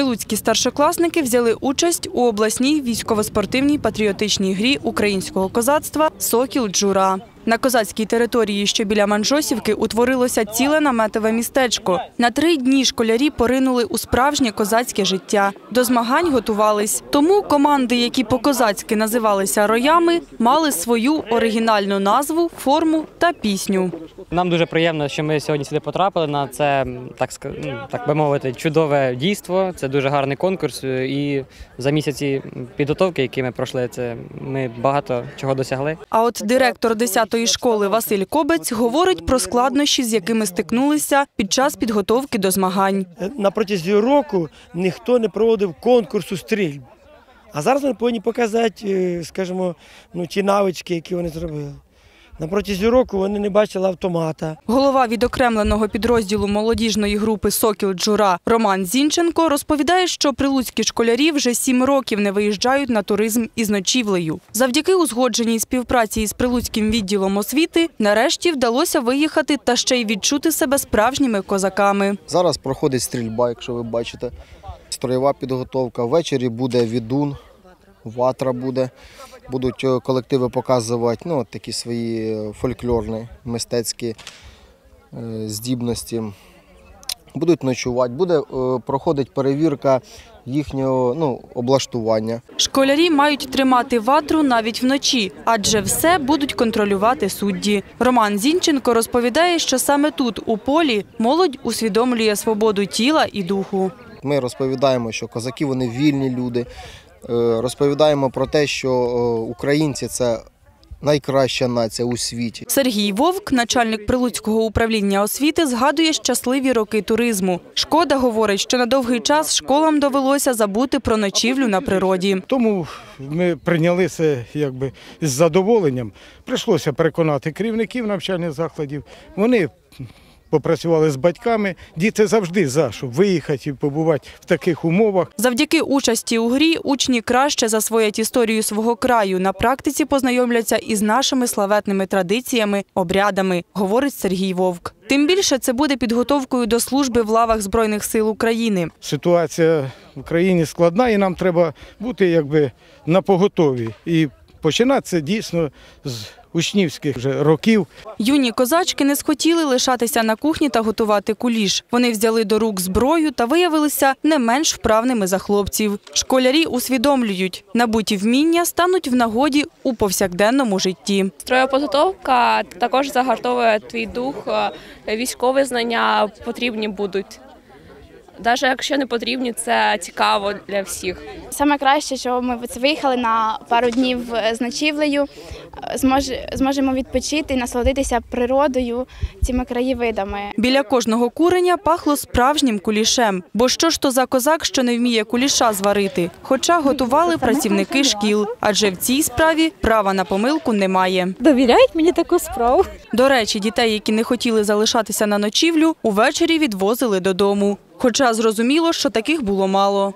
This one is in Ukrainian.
Прилуцькі старшокласники взяли участь у обласній військово-спортивній патріотичній грі українського козацтва Сокіл Джура. На козацькій території, що біля Манжосівки, утворилося ціле наметове містечко. На три дні школярі поринули у справжнє козацьке життя. До змагань готувались. Тому команди, які по-козацьки називалися роями, мали свою оригінальну назву, форму та пісню. Нам дуже приємно, що ми сьогодні сюди потрапили на це, так ну, так би мовити, чудове дійство. Це дуже гарний конкурс. І за місяці підготовки, які ми пройшли, це ми багато чого досягли. А от директор 10-ї школи Василь Кобець говорить про складнощі, з якими стикнулися під час підготовки до змагань. на протязі року ніхто не проводив конкурсу стрільб. А зараз вони повинні показати, е, скажімо, ну, ті навички, які вони зробили. На протязі року вони не бачили автомата. Голова відокремленого підрозділу молодіжної групи Сокіл Джура Роман Зінченко розповідає, що прилуцькі школярі вже сім років не виїжджають на туризм із ночівлею. Завдяки узгодженій співпраці із прилуцьким відділом освіти нарешті вдалося виїхати та ще й відчути себе справжніми козаками. Зараз проходить стрільба, якщо ви бачите. Строєва підготовка. Ввечері буде відун, ватра буде. Будуть е, колективи показувати ну, такі свої е, фольклорні, мистецькі е, здібності. Будуть ночувати, буде проходить перевірка їхнього ну, облаштування. Школярі мають тримати ватру навіть вночі, адже все будуть контролювати судді. Роман Зінченко розповідає, що саме тут, у полі, молодь усвідомлює свободу тіла і духу. Ми розповідаємо, що козаки вони вільні люди. Е, Розповідаємо про те, що е, українці це найкраща нація у світі. Сергій Вовк, начальник Прилуцького управління освіти, згадує щасливі роки туризму. Шкода говорить, що на довгий час школам довелося забути про ночівлю на природі. Тому ми прийняли це якби з задоволенням. Прийшлося переконати керівників навчальних закладів. Вони попрацювали з батьками. Діти завжди за, щоб виїхати і побувати в таких умовах. Завдяки участі у грі учні краще засвоять історію свого краю. На практиці познайомляться із нашими славетними традиціями, обрядами, говорить Сергій Вовк. Тим більше це буде підготовкою до служби в лавах Збройних сил України. Ситуація в країні складна, і нам треба бути якби на поготові. І починати це дійсно з учнівських вже років. Юні козачки не схотіли лишатися на кухні та готувати куліш. Вони взяли до рук зброю та виявилися не менш вправними за хлопців. Школярі усвідомлюють, набуті вміння стануть в нагоді у повсякденному житті. Строєподготовка також загартовує твій дух, військові знання потрібні будуть. Навіть якщо не потрібні, це цікаво для всіх. Саме краще, що ми виїхали на пару днів з ночівлею, зможемо відпочити і насолодитися природою, цими краєвидами. Біля кожного куреня пахло справжнім кулішем. Бо що ж то за козак, що не вміє куліша зварити? Хоча готували працівники шкіл, адже в цій справі права на помилку немає. довіряють мені таку справу. До речі, дітей, які не хотіли залишатися на ночівлю, увечері відвозили додому. Хоча зрозуміло, що таких було мало.